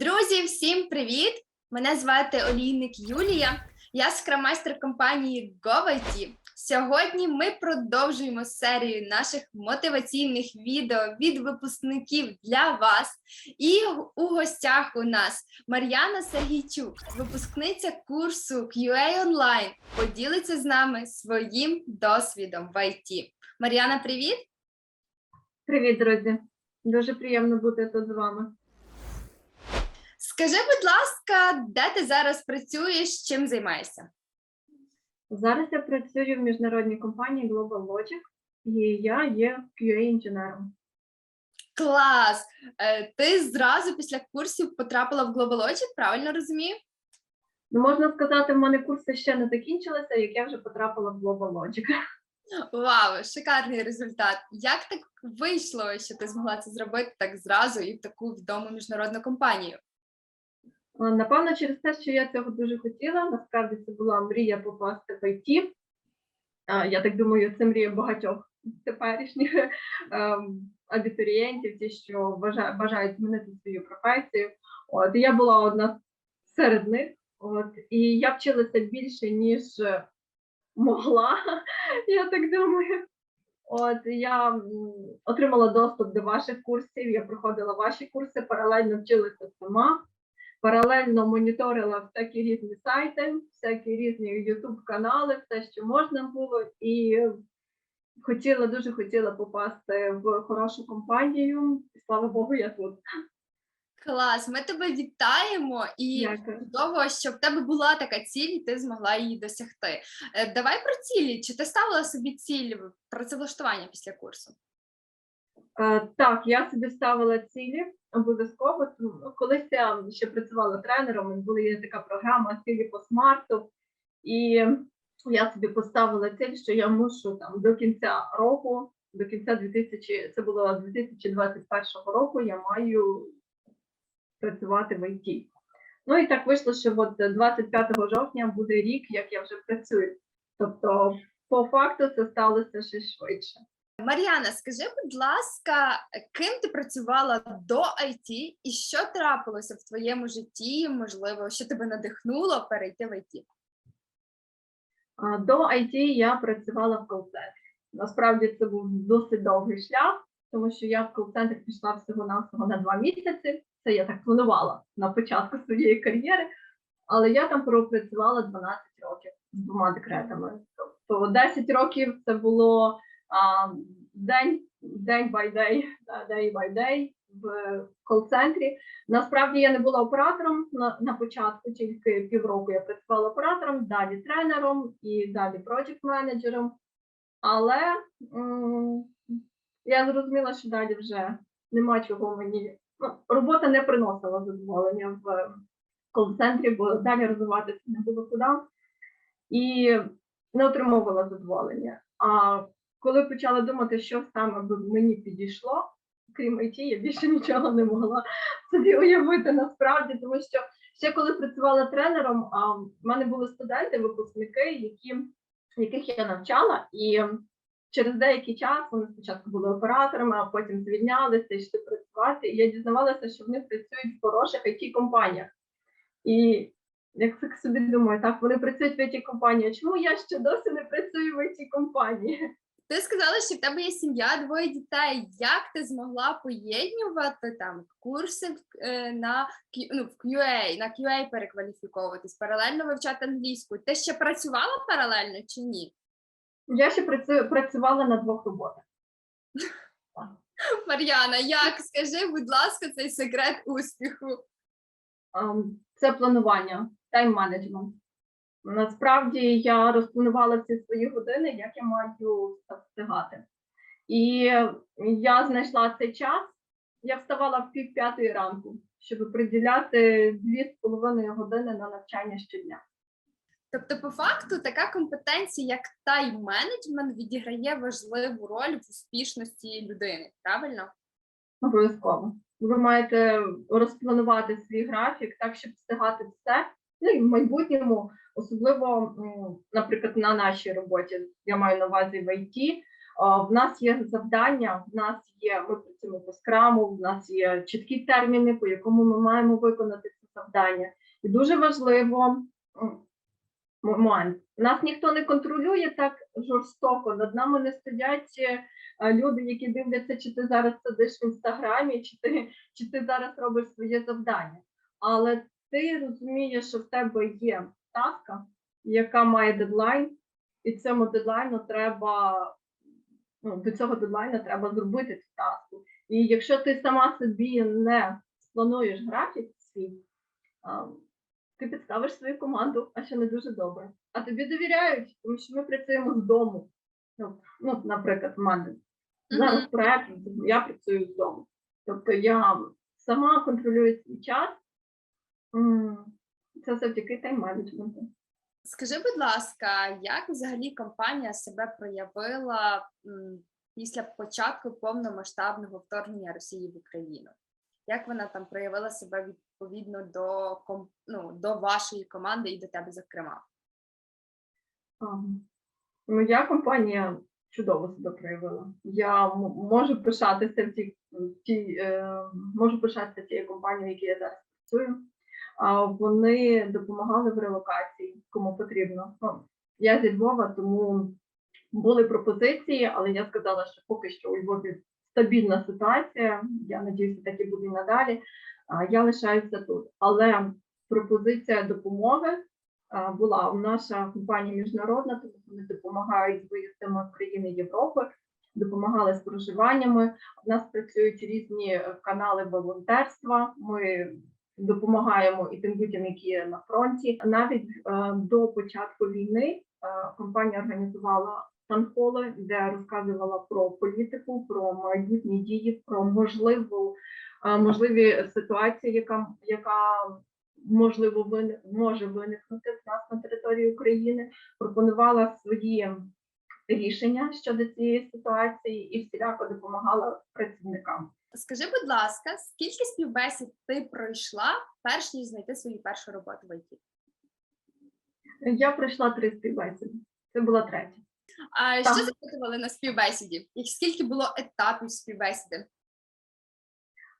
Друзі, всім привіт! Мене звати Олійник Юлія. Я скрамайстер компанії GoVIT. Сьогодні ми продовжуємо серію наших мотиваційних відео від випускників для вас. І у гостях у нас Мар'яна Сергійчук, випускниця курсу QA Online, поділиться з нами своїм досвідом в IT. Мар'яна, привіт! Привіт, друзі! Дуже приємно бути тут з вами. Скажи, будь ласка, де ти зараз працюєш, чим займаєшся? Зараз я працюю в міжнародній компанії Global Logic, і я є QA-інженером. Клас! Е, Ти зразу після курсів потрапила в GlobalLogic, правильно розумію? Ну, можна сказати, в мене курси ще не закінчилися, як я вже потрапила в Global Logic. Вау, шикарний результат! Як так вийшло, що ти змогла це зробити так зразу і в таку відому міжнародну компанію? Напевно, через те, що я цього дуже хотіла. Насправді це була мрія попасти в IT. Я так думаю, це мрія багатьох теперішніх ем, абітурієнтів, ті, що бажають змінити свою професію. От я була одна серед них. От і я вчилася більше, ніж могла, я так думаю. От я отримала доступ до ваших курсів, я проходила ваші курси, паралельно вчилася сама паралельно моніторила всякі різні сайти, всякі різні youtube канали, все, що можна було, і хотіла, дуже хотіла попасти в хорошу компанію. І слава Богу, я тут. Клас, ми тебе вітаємо і чудово, що в тебе була така ціль, і ти змогла її досягти. Е, Давай про цілі. Чи ти ставила собі ціль працевлаштування після курсу? Е, Так, я собі ставила цілі обов'язково. Колись я ще працювала тренером, була є така програма цілі по смарту. І я собі поставила ціль, що я мушу там до кінця року, до кінця 2000, це було 2021 року, я маю працювати в ІТ. Ну і так вийшло, що от 25 жовтня буде рік, як я вже працюю. Тобто, по факту, це сталося ще швидше. Мар'яна, скажи, будь ласка, ким ти працювала до IT і що трапилося в твоєму житті? Можливо, що тебе надихнуло перейти в IT? До IT я працювала в кол-центрі. Насправді це був досить довгий шлях, тому що я в кол-центр пішла всього навсього на два місяці. Це я так планувала на початку своєї кар'єри, але я там пропрацювала 12 років з двома декретами. Тобто 10 років це було день, день by day, day by day в кол-центрі. Насправді я не була оператором на, на початку, тільки півроку я працювала оператором, далі тренером і далі проджект менеджером. Але я зрозуміла, що далі вже нема чого мені. Ну, робота не приносила задоволення в кол-центрі, бо далі розвиватися не було куди. І не отримувала задоволення. А коли почала думати, що саме би мені підійшло, крім IT, я більше нічого не могла собі уявити насправді, тому що ще коли працювала тренером, а в мене були студенти, випускники, які, яких я навчала, і через деякий час вони спочатку були операторами, а потім звільнялися йшли працювати. І я дізнавалася, що вони працюють в хороших it компаніях І як так собі думаю, так вони працюють в it компанії чому я ще досі не працюю в it компанії Ти сказала, що в тебе є сім'я, двоє дітей. Як ти змогла поєднувати там курси е, на ну, в QA, на QA перекваліфіковуватись, паралельно вивчати англійську? Ти ще працювала паралельно чи ні? Я ще працювала на двох роботах. Мар'яна, як скажи, будь ласка, цей секрет успіху? Ем, Це планування, тайм-менеджмент. Насправді я розпланувала всі свої години, як я маю встигати. І я знайшла цей час. Я вставала в пів п'ятої ранку, щоб приділяти дві з половиною години на навчання щодня. Тобто, по факту, така компетенція, як тайм-менеджмент, відіграє важливу роль в успішності людини, правильно? Обов'язково. Ви маєте розпланувати свій графік так, щоб встигати все. Ну і в майбутньому, особливо, наприклад, на нашій роботі, я маю на увазі в ІТ, В нас є завдання, в нас є, ми працюємо по скраму, в нас є чіткі терміни, по якому ми маємо виконати це завдання. І дуже важливо момент. Нас ніхто не контролює так жорстоко. Над нами не стоять е, люди, які дивляться, чи ти зараз сидиш в інстаграмі, чи ти, чи ти зараз робиш своє завдання. Але ти розумієш, що в тебе є таска, яка має дедлайн, і цьому дедлайну треба ну, до цього дедлайну треба зробити цю таску. І якщо ти сама собі не сплануєш графік свій, ти підставиш свою команду, а ще не дуже добре. А тобі довіряють, тому що ми працюємо з дому. Ну, ну, наприклад, в мене зараз проект, я працюю з дому. Тобто я сама контролюю свій час. Це завдяки тайм-менеджменту. Скажи, будь ласка, як взагалі компанія себе проявила після початку повномасштабного вторгнення Росії в Україну? Як вона там проявила себе відповідно до ну, до вашої команди і до тебе, зокрема? Моя компанія чудово себе проявила. Я можу пишатися в тій, в тій е, можу пишатися тією компанією, в якій я зараз працюю. Вони допомагали в релокації, кому потрібно. Ну, я зі Львова, тому були пропозиції, але я сказала, що поки що у Львові стабільна ситуація. Я надіюся, так і буде надалі. Я лишаюся тут. Але пропозиція допомоги була наша компанія міжнародна, тому вони допомагають з виїздами країни Європи, допомагали з проживаннями. У нас працюють різні канали волонтерства. Ми допомагаємо і тим людям, які на фронті. Навіть е, до початку війни е, компанія організувала танхоли, де розказувала про політику, про майбутні дії, про можливу е, можливі ситуації, яка яка можливо вини- може виникнути в нас на території України. Пропонувала свої рішення щодо цієї ситуації і всіляко допомагала працівникам. Скажи, будь ласка, скільки співбесід ти пройшла, перш ніж знайти свою першу роботу в ІТ? Я пройшла три співбесіди. Це була третя. А Так. що запитували на співбесіді? І скільки було етапів співбесіди?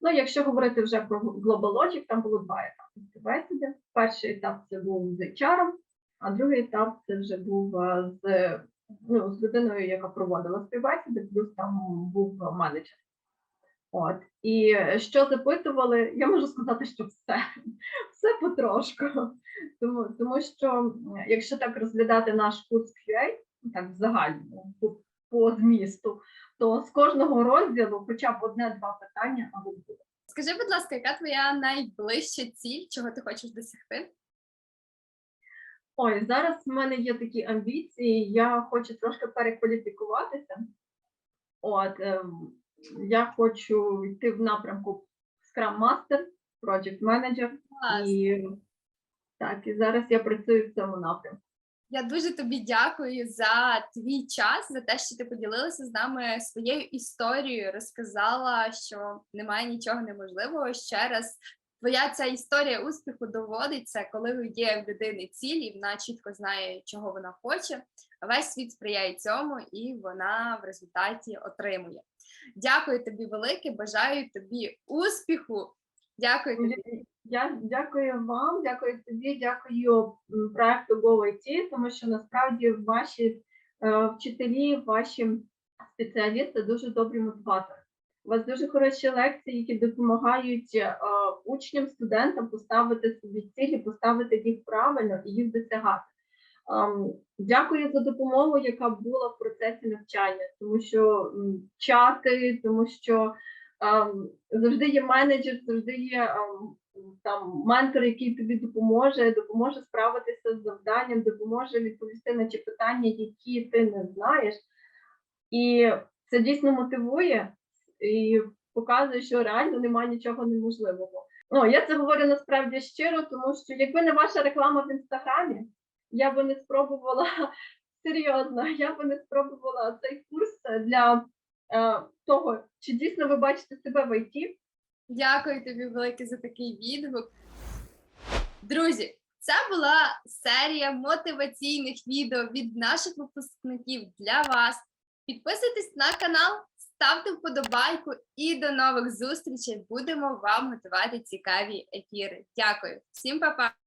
Ну, якщо говорити вже про Global Logic, там було два етапи співбесіди. Перший етап це був з HR, а другий етап це вже був е, з, ну, з людиною, яка проводила співбесіди, плюс там був менеджер. От і е, що запитували, я можу сказати, що все, все потрошку. Тому, тому що якщо так розглядати наш курс QA, так в загальному по, по змісту, то з кожного розділу хоча б одне-два питання, але буде. Скажи, будь ласка, яка твоя найближча ціль, чого ти хочеш досягти? Ой, зараз в мене є такі амбіції. Я хочу трошки перекваліфікуватися. От ем, я хочу йти в напрямку Scrum Master, Project Manager. Клас. І так, і зараз я працюю в цьому напрямку. Я дуже тобі дякую за твій час, за те, що ти поділилася з нами своєю історією, розказала, що немає нічого неможливого. Ще раз, твоя ця історія успіху доводиться, коли є в людини ціль, і вона чітко знає, чого вона хоче. Весь світ сприяє цьому, і вона в результаті отримує. Дякую тобі велике, бажаю тобі успіху. Дякую тобі. Я дякую вам, дякую тобі, дякую проекту GoIT, тому що насправді ваші е, вчителі, ваші спеціалісти дуже добрі мотиватори. У вас дуже хороші лекції, які допомагають е, учням, студентам поставити собі цілі, поставити їх правильно і їх досягати. Ем, Дякую за допомогу, яка була в процесі навчання, тому що чати, тому що ем, завжди є менеджер, завжди є ем, там ментор, який тобі допоможе, допоможе справитися з завданням, допоможе відповісти на ті питання, які ти не знаєш. І це дійсно мотивує і показує, що реально немає нічого неможливого. Ну, я це говорю насправді щиро, тому що якби не ваша реклама в інстаграмі, я би не спробувала серйозно, я би не спробувала цей курс для е, того, чи дійсно ви бачите себе в ІТ, Дякую тобі велике за такий відгук. Друзі, це була серія мотиваційних відео від наших випускників для вас. Підписуйтесь на канал, ставте вподобайку і до нових зустрічей. Будемо вам готувати цікаві ефіри. Дякую, всім па-па!